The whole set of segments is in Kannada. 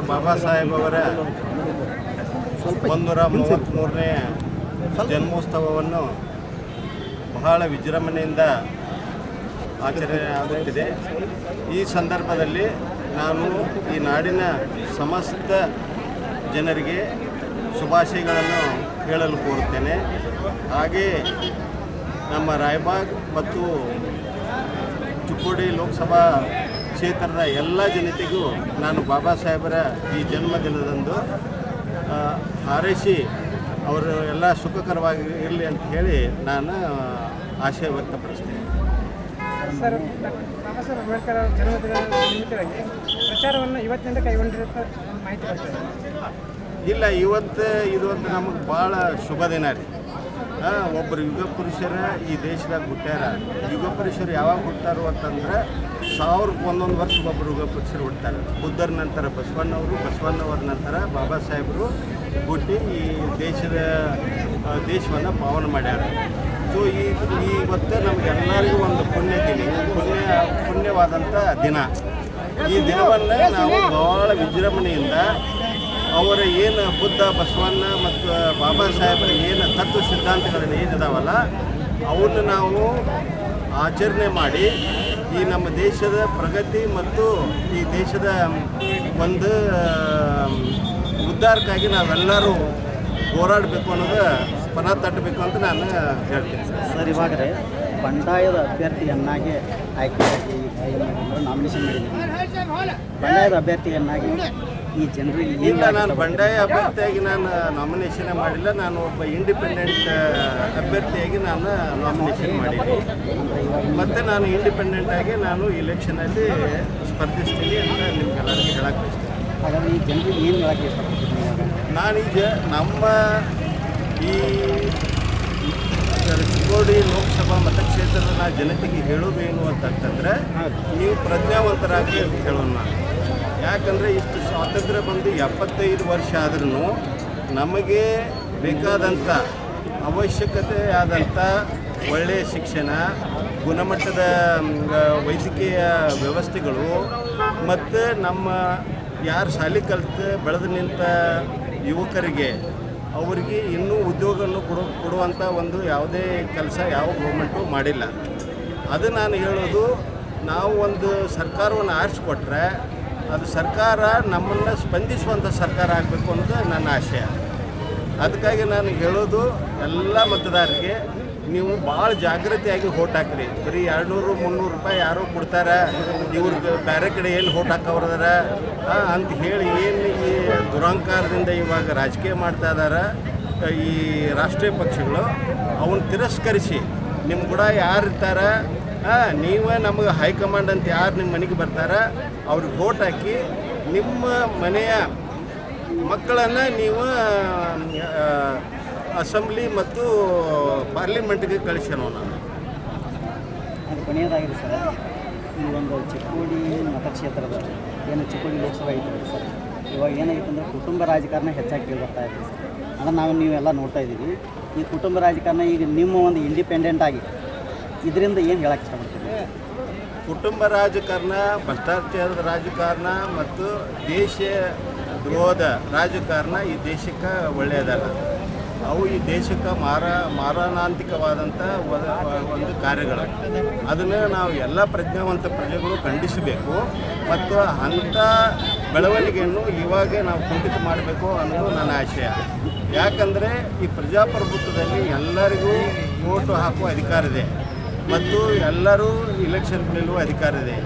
ಡಾಕ್ಟರ್ ಬಾಬಾ ಸಾಹೇಬ್ ಅವರ ಒಂದೂರ ಮೂವತ್ತ್ಮೂರನೇ ಜನ್ಮೋತ್ಸವವನ್ನು ಬಹಳ ವಿಜೃಂಭಣೆಯಿಂದ ಆಚರಣೆ ಆಗುತ್ತಿದೆ ಈ ಸಂದರ್ಭದಲ್ಲಿ ನಾನು ಈ ನಾಡಿನ ಸಮಸ್ತ ಜನರಿಗೆ ಶುಭಾಶಯಗಳನ್ನು ಹೇಳಲು ಕೋರುತ್ತೇನೆ. ಹಾಗೆ ನಮ್ಮ ರಾಯಬಾಗ್ ಮತ್ತು ಚಿಕ್ಕೋಡಿ ಲೋಕಸಭಾ ಕ್ಷೇತ್ರದ ಎಲ್ಲ ಜನತೆಗೂ ನಾನು ಬಾಬಾ ಸಾಹೇಬರ ಈ ಜನ್ಮದಿನದಂದು ಹಾರೈಸಿ ಅವರು ಎಲ್ಲ ಸುಖಕರವಾಗಿ ಇರಲಿ ಅಂತ ಹೇಳಿ ನಾನು ಆಶಯ ವ್ಯಕ್ತಪಡಿಸ್ತೇನೆ. ಸರ್ ಡಾಕ್ಟರ್ ಬಾಬಾ ಸಾಹೇಬ್ ಅಂಬೇಡ್ಕರ್ ಅವರ ಜನ್ಮದಿನದ ನಿಮಿತ್ತವಾಗಿ ಪ್ರಚಾರವನ್ನು ಇವತ್ತಿನಿಂದ ಕೈಗೊಂಡಿರುತ್ತ ಮಾಹಿತಿ ಬರ್ತದೆ ಇಲ್ಲ ಇವತ್ತು ಇದು ಒಂದು ನಮಗೆ ಭಾಳ ಶುಭ ದಿನ ರೀ. ಒಬ್ಬರು ಯುಗ ಪುರುಷರ ಈ ದೇಶದಾಗ ಹುಟ್ಟ್ಯಾರ ಯುಗ ಪುರುಷರು ಯಾವಾಗ ಹುಟ್ಟಾರು ಅಂತಂದ್ರೆ ಸಾವಿರಕ್ಕೆ ಒಂದೊಂದು ವರ್ಷಕ್ಕೊಬ್ಬರು ಯುಗ ಪುರುಷರು ಹುಟ್ಟಾರೆ ಬುದ್ಧರ ನಂತರ ಬಸವಣ್ಣವರು, ಬಸವಣ್ಣವ್ರ ನಂತರ ಬಾಬಾ ಸಾಹೇಬರು ಹುಟ್ಟಿ ಈ ದೇಶದ ದೇಶವನ್ನು ಪಾವನ ಮಾಡ್ಯಾರ. ಸೊ ಈ ಇವತ್ತು ನಮಗೆಲ್ಲರಿಗೂ ಒಂದು ಪುಣ್ಯ ದಿನ, ಪುಣ್ಯ ಪುಣ್ಯವಾದಂಥ ದಿನ. ಈ ದಿನವನ್ನು ನಾವು ಭಾಳ ವಿಜೃಂಭಣೆಯಿಂದ ಅವರ ಏನು ಬುದ್ಧ, ಬಸವಣ್ಣ ಮತ್ತು ಬಾಬಾ ಸಾಹೇಬರ ಏನು ತತ್ವ ಸಿದ್ಧಾಂತಗಳನ್ನು ಏನಿದಾವಲ್ಲ ಅವನ್ನು ನಾವು ಆಚರಣೆ ಮಾಡಿ ಈ ನಮ್ಮ ದೇಶದ ಪ್ರಗತಿ ಮತ್ತು ಈ ದೇಶದ ಒಂದು ಉದ್ಧಾರಕ್ಕಾಗಿ ನಾವೆಲ್ಲರೂ ಹೋರಾಡಬೇಕು ಅನ್ನೋದು ಪಣ ತಟ್ಟಬೇಕು ಅಂತ ನಾನು ಹೇಳ್ತೀನಿ. ಸರ್ ಇವಾಗ ರೀ ಬಂಡಾಯದ ಅಭ್ಯರ್ಥಿಯನ್ನಾಗಿ ಆಯ್ಕೆ ಆಗಿ ನಾಮಿನೇಷನ್ ಮಾಡಿದ್ದೀನಿ ಬಂಡಾಯದ ಅಭ್ಯರ್ಥಿಯನ್ನಾಗಿ ಈ ಜನರಿಗೆ ಇಲ್ಲ ನಾನು ಬಂಡಾಯ ಅಭ್ಯರ್ಥಿಯಾಗಿ ನಾನು ನಾಮಿನೇಷನ್ ಮಾಡಿಲ್ಲ. ನಾನು ಒಬ್ಬ ಇಂಡಿಪೆಂಡೆಂಟ್ ಅಭ್ಯರ್ಥಿಯಾಗಿ ನಾನು ನಾಮಿನೇಷನ್ ಮಾಡಿದ್ದೀನಿ. ಮತ್ತು ನಾನು ಇಂಡಿಪೆಂಡೆಂಟ್ ಆಗಿ ನಾನು ಇಲೆಕ್ಷನಲ್ಲಿ ಸ್ಪರ್ಧಿಸ್ತೀನಿ ಅಂತ ನಿಮ್ಗೆಲ್ಲರಿಗೂ ಹೇಳಕ್ಕೆ ಬಯಸ್ತೀನಿ ಹಾಗಾದ್ರೆ ಈ ಜನರಿಗೆ ಏನು ಹೇಳಕ್ಕೆ ಇಷ್ಟಪಡ್ತೀನಿ ನಾನೀಗ ನಮ್ಮ ಈ ಚಿಕ್ಕೋಡಿ ಲೋಕಸಭಾ ಮತಕ್ಷೇತ್ರದ ನಾ ಜನತೆಗೆ ಹೇಳೋದು ಏನು ಅಂತಂತಂದರೆ ನೀವು ಪ್ರಜ್ಞಾವಂತರಾಗಿ ಅಂತ ಹೇಳೋಣ. ನಾನು ಯಾಕಂದರೆ ಇಷ್ಟು ಸ್ವಾತಂತ್ರ್ಯ ಬಂದು ಎಪ್ಪತ್ತೈದು ವರ್ಷ ಆದ್ರೂ ನಮಗೆ ಬೇಕಾದಂಥ ಅವಶ್ಯಕತೆ ಆದಂಥ ಒಳ್ಳೆಯ ಶಿಕ್ಷಣ, ಗುಣಮಟ್ಟದ ವೈದ್ಯಕೀಯ ವ್ಯವಸ್ಥೆಗಳು ಮತ್ತು ನಮ್ಮ ಯಾರು ಶಾಲೆ ಕಲಿತು, ಬೆಳೆದು ನಿಂತ ಯುವಕರಿಗೆ ಅವರಿಗೆ ಇನ್ನೂ ಉದ್ಯೋಗವನ್ನು ಕೊಡು, ಕೊಡುವಂಥ ಒಂದು ಯಾವುದೇ ಕೆಲಸ ಯಾವ ಗೌರ್ಮೆಂಟು ಮಾಡಿಲ್ಲ. ಅದು ನಾನು ಹೇಳೋದು, ನಾವು ಒಂದು ಸರ್ಕಾರವನ್ನು ಆರಿಸ್ಕೊಟ್ರೆ ಅದು ಸರ್ಕಾರ ನಮ್ಮನ್ನು ಸ್ಪಂದಿಸುವಂಥ ಸರ್ಕಾರ ಆಗಬೇಕು ಅನ್ನೋದು ನನ್ನ ಆಶಯ. ಅದಕ್ಕಾಗಿ ನಾನು ಹೇಳೋದು ಎಲ್ಲ ಮತದಾರರಿಗೆ, ನೀವು ಭಾಳ ಜಾಗೃತಿಯಾಗಿ ಹೋಟ್ ಹಾಕ್ರಿ. ಬರೀ ಎರಡುನೂರು, ಮುನ್ನೂರು ರೂಪಾಯಿ ಯಾರೋ ಕೊಡ್ತಾರೆ, ಇವ್ರಿಗೆ ಬೇರೆ ಕಡೆ ಎಲ್ಲಿ ಹೋಟ್ ಹಾಕವ್ರದಾರ ಅಂತ ಹೇಳಿ ಏನು ಈ ದುರಂಕಾರದಿಂದ ಇವಾಗ ರಾಜಕೀಯ ಮಾಡ್ತಾ ಇದ್ದಾರೆ ಈ ರಾಷ್ಟ್ರೀಯ ಪಕ್ಷಗಳು ಅವನ್ನ ತಿರಸ್ಕರಿಸಿ ನಿಮ್ಮ ಕೂಡ ಯಾರು ನೀವೇ ನಮಗೆ ಹೈಕಮಾಂಡ್ ಅಂತ ಯಾರು ನಿಮ್ಮ ಮನೆಗೆ ಬರ್ತಾರ, ಅವ್ರಿಗೆ ವೋಟ್ ಹಾಕಿ ನಿಮ್ಮ ಮನೆಯ ಮಕ್ಕಳನ್ನು ನೀವು ಅಸೆಂಬ್ಲಿ ಮತ್ತು ಪಾರ್ಲಿಮೆಂಟ್ಗೆ ಕಳಿಸೋಣ ನಾನು. ಅದು ಕೊನೆಯದಾಗಿದೆ ಸರ್. ಈ ಒಂದು ಚಿಕ್ಕೋಡಿ ಮತಕ್ಷೇತ್ರದ ಏನು ಚಿಕ್ಕೋಡಿ ಲೋಕಸಭಾ ಐತೆ ಸರ್. ಇವಾಗ ಏನಾಗಿತ್ತು ಅಂದರೆ ಕುಟುಂಬ ರಾಜಕಾರಣ ಹೆಚ್ಚಾಗಿ ಕೇಳಿ ಬರ್ತಾ ಇದೆ ಸರ್. ಅದನ್ನು ನಾವು ನೀವೆಲ್ಲ ನೋಡ್ತಾ ಇದ್ದೀವಿ ಈ ಕುಟುಂಬ ರಾಜಕಾರಣ ಈಗ ನಿಮ್ಮ ಒಂದು ಇಂಡಿಪೆಂಡೆಂಟ್ ಆಗಿ ಇದರಿಂದ ಏನು ಹೇಳಕ್ಕೆ ಇಷ್ಟಪಡ್ತೀನಿ ಕುಟುಂಬ ರಾಜಕಾರಣ ಭ್ರಷ್ಟಾಚಾರದ ರಾಜಕಾರಣ ಮತ್ತು ದೇಶ ದ್ರೋಹದ ರಾಜಕಾರಣ ಈ ದೇಶಕ್ಕೆ ಒಳ್ಳೆಯದಲ್ಲ. ಅವು ಈ ದೇಶಕ್ಕೆ ಮಾರ ಮಾರಣಾಂತಿಕವಾದಂಥ ಒದ- ಕಾರ್ಯಗಳು. ಅದನ್ನು ನಾವು ಎಲ್ಲ ಪ್ರಜ್ಞಾವಂತ ಪ್ರಜೆಗಳು ಖಂಡಿಸಬೇಕು ಮತ್ತು ಅಂಥ ಬೆಳವಣಿಗೆಯನ್ನು ಇವಾಗ ನಾವು ಕುಂಠಿತ ಮಾಡಬೇಕು ಅನ್ನೋದು ನನ್ನ ಆಶಯ. ಯಾಕಂದರೆ ಈ ಪ್ರಜಾಪ್ರಭುತ್ವದಲ್ಲಿ ಎಲ್ಲರಿಗೂ ಓಟು ಹಾಕುವ ಅಧಿಕಾರ ಇದೆ. ಮತ್ತು ಎಲ್ಲರೂ ಇಲೆಕ್ಷನ್ ನಿಲ್ಲುವ ಅಧಿಕಾರ ಇದೆ.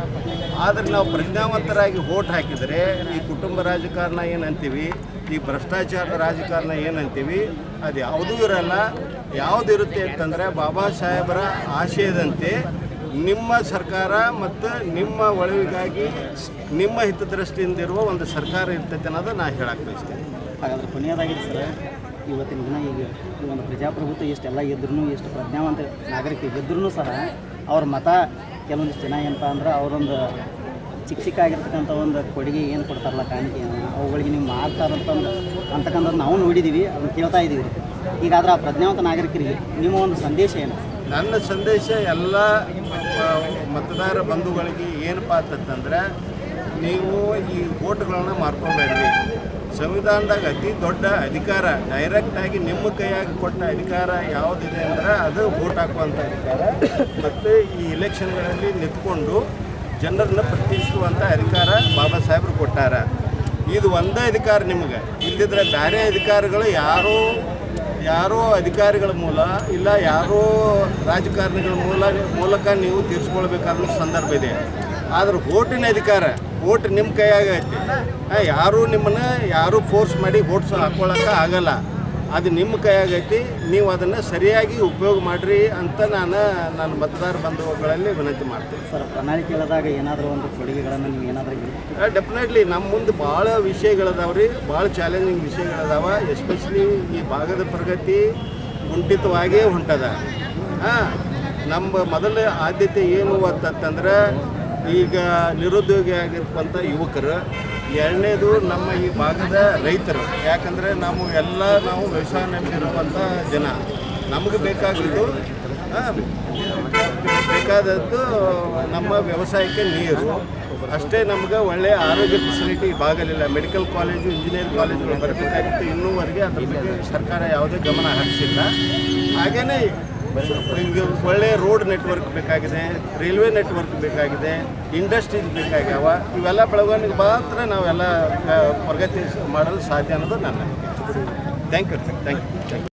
ಆದರೆ ನಾವು ಪ್ರಜ್ಞಾವಂತರಾಗಿ ವೋಟ್ ಹಾಕಿದರೆ ಈ ಕುಟುಂಬ ರಾಜಕಾರಣ ಏನಂತೀವಿ? ಈ ಭ್ರಷ್ಟಾಚಾರ ರಾಜಕಾರಣ ಏನಂತೀವಿ? ಅದು ಯಾವುದೂ ಇರಲ್ಲ. ಯಾವುದಿರುತ್ತೆ ಅಂತಂದರೆ ಬಾಬಾ ಸಾಹೇಬರ ಆಶಯದಂತೆ ನಿಮ್ಮ ಸರ್ಕಾರ ಮತ್ತು ನಿಮ್ಮ ಒಳವಿಗಾಗಿ ನಿಮ್ಮ ಹಿತದೃಷ್ಟಿಯಿಂದ ಇರುವ ಒಂದು ಸರ್ಕಾರ ಇರ್ತೈತೆ ಅನ್ನೋದು ನಾನು ಹೇಳಕ್ಕೆ ಬಯಸ್ತೀನಿ. ಹಾಗಾದರೆ ಸರ್. ಇವತ್ತಿನ ದಿನ ಈಗ ಈ ಒಂದು ಪ್ರಜಾಪ್ರಭುತ್ವ ಇಷ್ಟೆಲ್ಲ ಇದ್ರೂ ಎಷ್ಟು ಪ್ರಜ್ಞಾವಂತ ನಾಗರಿಕ ಇದ್ರೂ ಸಹ ಅವ್ರ ಮತ ಕೆಲವೊಂದಿಷ್ಟು ಜನ ಏನಪ್ಪ ಅಂದ್ರೆ ಅವರೊಂದು ಚಿಕ್ಕ ಚಿಕ್ಕ ಆಗಿರ್ತಕ್ಕಂಥ ಒಂದು ಕೊಡುಗೆ ಏನು ಕೊಡ್ತಾರಲ್ಲ ಕಾಣಿಕೆಯನ್ನು, ಅವುಗಳಿಗೆ ನೀವು ಮಾಡ್ತಾರಂತಂದು ಅಂತಕ್ಕಂಥದ್ದು ನಾವು ನೋಡಿದ್ದೀವಿ ಅದನ್ನು ಕೇಳ್ತಾ ಇದ್ದೀವಿ ಈಗಾದ್ರೆ ಆ ಪ್ರಜ್ಞಾವಂತ ನಾಗರಿಕರಿಗೆ ನಿಮ್ಮ ಒಂದು ಸಂದೇಶ ಏನು? ನನ್ನ ಸಂದೇಶ ಎಲ್ಲ ಮತದಾರ ಬಂಧುಗಳಿಗೆ ಏನಪ್ಪ ಅಂತಂದ್ರೆ ನೀವು ಈ ಓಟ್ಗಳನ್ನ ಮಾರ್ಕೊಬೇಡ್ರಿ. ಸಂವಿಧಾನದಾಗ ಅತಿ ದೊಡ್ಡ ಅಧಿಕಾರ ಡೈರೆಕ್ಟಾಗಿ ನಿಮ್ಮ ಕೈಯಾಗಿ ಕೊಟ್ಟ ಅಧಿಕಾರ ಯಾವುದಿದೆ ಅಂದ್ರೆ ಅದು ವೋಟ್ ಹಾಕುವಂಥ ಅಧಿಕಾರ. ಮತ್ತು ಈ ಇಲೆಕ್ಷನ್ಗಳಲ್ಲಿ ನಿಂತ್ಕೊಂಡು ಜನರನ್ನ ಪ್ರತಿನಿಧಿಸುವಂಥ ಅಧಿಕಾರ ಬಾಬಾ ಸಾಹೇಬರು ಕೊಟ್ಟಾರ. ಇದು ಒಂದೇ ಅಧಿಕಾರ ನಿಮಗೆ. ಇಲ್ಲದಿದ್ರೆ ಬೇರೆ ಅಧಿಕಾರಗಳು ಯಾರೂ, ಯಾರೋ ಅಧಿಕಾರಿಗಳ ಮೂಲ ಇಲ್ಲ ಯಾರೋ ರಾಜಕಾರಣಿಗಳ ಮೂಲ, ಮೂಲಕ ನೀವು ತೀರಿಸ್ಕೊಳ್ಬೇಕಾದ ಸಂದರ್ಭ ಇದೆ. ಆದ್ರೆ ಓಟಿನ ಅಧಿಕಾರ ಓಟ್ ನಿಮ್ಮ ಕೈಯಾಗೈತಿ ಯಾರೂ ನಿಮ್ಮನ್ನ ಯಾರೂ ಫೋರ್ಸ್ ಮಾಡಿ ಓಟ್ಸ್ ಹಾಕೊಳಕ್ಕೆ ಆಗಲ್ಲ. ಅದು ನಿಮ್ಮ ಕೈಯಾಗೈತಿ ನೀವು ಅದನ್ನು ಸರಿಯಾಗಿ ಉಪಯೋಗ ಮಾಡಿರಿ ಅಂತ ನಾನು ನನ್ನ ಮತದಾರ ಬಂಧುಗಳಲ್ಲಿ ವಿನಂತಿ ಮಾಡ್ತೀನಿ. ಸರ್ ಪ್ರಣಾಳಿಕೆ ಹೇಳಿದಾಗ ಏನಾದರೂ ಒಂದು ಕೊಡುಗೆಗಳನ್ನು ನೀವು ಏನಾದರೂ ಡೆಫಿನೆಟ್ಲಿ ನಮ್ಮ ಮುಂದೆ ಭಾಳ ವಿಷಯಗಳದಾವ ರೀ. ಭಾಳ ಚಾಲೆಂಜಿಂಗ್ ವಿಷಯಗಳದಾವ. ಎಸ್ಪೆಷಲಿ ಈ ಭಾಗದ ಪ್ರಗತಿ ಕುಂಠಿತವಾಗೇ ಹೊಂಟದ ಹಾಂ ನಮ್ಮ ಮೊದಲ ಆದ್ಯತೆ ಏನು ಅಂತಂತಂದ್ರೆ ಈಗ ನಿರುದ್ಯೋಗಿ ಆಗಿರ್ತಕ್ಕಂಥ ಯುವಕರು, ಎರಡನೇದು ನಮ್ಮ ಈ ಭಾಗದ ರೈತರು. ಯಾಕಂದರೆ ನಾವು ಎಲ್ಲ ನಾವು ವ್ಯವಸಾಯ ನಂಬಿರುವಂಥ ಜನ. ನಮಗೆ ಬೇಕಾಗಿದ್ದು ಬೇಕಾದದ್ದು ನಮ್ಮ ವ್ಯವಸಾಯಕ್ಕೆ ನೀರು. ಅಷ್ಟೇ ನಮ್ಗೆ ಒಳ್ಳೆ ಆರೋಗ್ಯ ಫೆಸಿಲಿಟಿ ಭಾಗಲಿಲ್ಲ ಮೆಡಿಕಲ್ ಕಾಲೇಜು ಇಂಜಿನಿಯರ್ ಕಾಲೇಜುಗಳು ಬರಬೇಕಾಗಿತ್ತು. ಇನ್ನೂವರೆಗೆ ಅದ್ರ ಬಗ್ಗೆ ಸರ್ಕಾರ ಯಾವುದೇ ಗಮನ ಹರಿಸಿಲ್ಲ. ಹಾಗೆಯೇ ಈಗ ಒಳ್ಳೆ ರೋಡ್ ನೆಟ್ವರ್ಕ್ ಬೇಕಾಗಿದೆ, ರೈಲ್ವೆ ನೆಟ್ವರ್ಕ್ ಬೇಕಾಗಿದೆ, ಇಂಡಸ್ಟ್ರೀಸ್ ಬೇಕಾಗ್ಯಾವ, ಇವೆಲ್ಲ ಬೆಳವಣಿಗೆ ಮಾತ್ರ ನಾವೆಲ್ಲ ಪ್ರಗತಿ ಮಾಡಲು ಸಾಧ್ಯ ಅನ್ನೋದು ನನ್ನ thank you thank you thank you